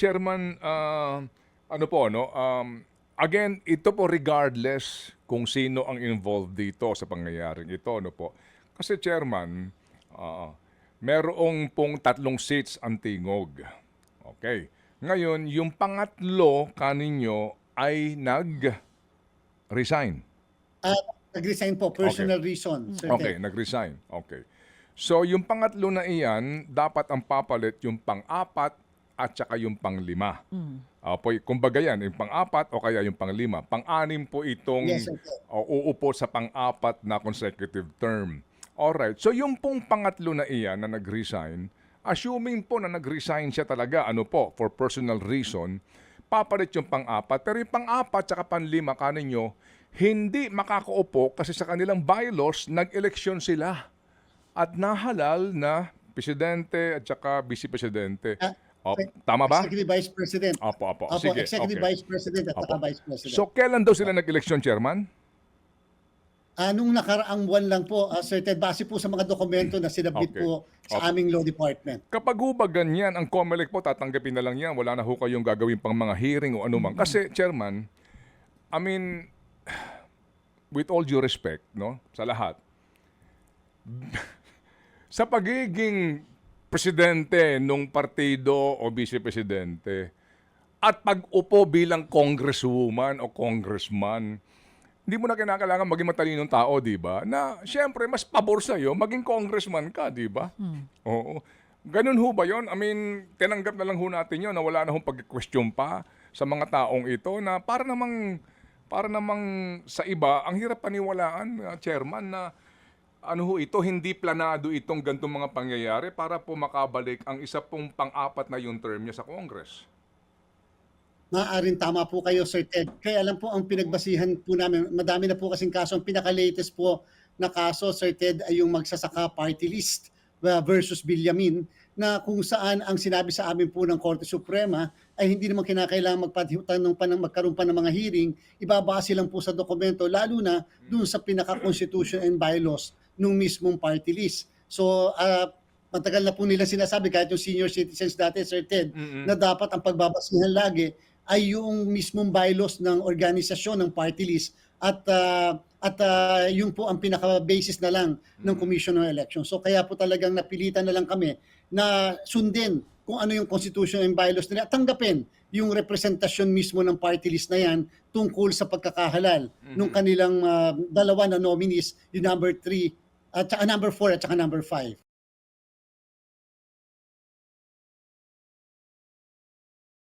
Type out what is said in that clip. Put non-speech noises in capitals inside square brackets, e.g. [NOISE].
Chairman, ah, ano po, no? Um, again, ito po regardless kung sino ang involved dito sa pangyayaring ito, ano po. Kasi Chairman, ah, merong pong tatlong seats ang tingog. Okay. Ngayon, yung pangatlo kaninyo ay nag-resign. Ah, nag-resign po, personal reason. Sir Okay, nag-resign. Okay. So, yung pangatlo na iyan, dapat ang papalit yung pang-apat at saka yung pang-lima. Ah, po, kumbaga yan, yung pang-apat o kaya yung pang-lima. Pang-anim po itong Yes, o, uupo sa pang-apat na consecutive term. Alright, so yung pong pangatlo na iyan na nag-resign, assuming po na nag-resign siya talaga, ano po, for personal reason, papalit yung pang-apat. Pero yung pang-apat tsaka pang-lima kaninyo, hindi makakaupo kasi sa kanilang bylaws, nag-eleksyon sila. At nahalal na presidente at saka vice-presidente. Ah, O, Sec- tama ba? Executive Vice President. Opo, opo. Opo, Sige, Executive okay. Vice President at Opo. Vice President. So, kailan daw sila nag-eleksyon, Chairman? Ah, nung nakaraang buwan lang po, ah, Sir Ted, base po sa mga dokumento na sinabit Okay. po sa Okay. aming law department. Kapag ho ba ganyan, ang COMELEC po, tatanggapin na lang yan. Wala na ho kayong gagawin pang mga hearing o anumang. Kasi, Chairman, I mean, with all due respect, no, sa lahat, [LAUGHS] sa pagiging presidente nung partido o vice-presidente at pag-upo bilang congresswoman o congressman, hindi mo na kinakailangan maging matalinong tao, di ba? Na, syempre, mas pabor sa'yo, maging congressman ka, di ba? Oo. Ganun ho ba yon? I mean, tinanggap na lang ho natin yun na wala na hong pag-question pa sa mga taong ito na para namang, para namang sa iba, ang hirap paniwalaan, uh, chairman, na ano ho ito, hindi planado itong gantong mga pangyayari para po makabalik ang isa pong pang-apat na yung term niya sa Congress. Maaaring tama po kayo, Sir Ted. Kaya lang po ang pinagbasihan po namin, madami na po kasing kaso. Ang pinaka-latest po na kaso, Sir Ted, ay yung magsasaka party list uh, versus Bilyamin na kung saan ang sinabi sa amin po ng Korte Suprema ay hindi naman kinakailangan magpatanong pa ng magkaroon pa ng mga hearing, ibabase lang po sa dokumento, lalo na dun sa pinaka-constitution and bylaws nung mismong party list. So, uh, matagal na po nila sinasabi, kahit yung senior citizens dati, Sir Ted, Mm-mm. na dapat ang pagbabasihan lagi ay yung mismong bylaws ng organisasyon ng party list at ah, at ah, yun po ang pinaka-basis na lang ng Commission on Elections. So kaya po talagang napilitan na lang kami na sundin kung ano yung constitution and bylaws nila at tanggapin yung representasyon mismo ng party list na yan tungkol sa pagkakahalal nung kanilang ah, dalawa na nominees, yung number 3 at saka number 4 at saka number 5.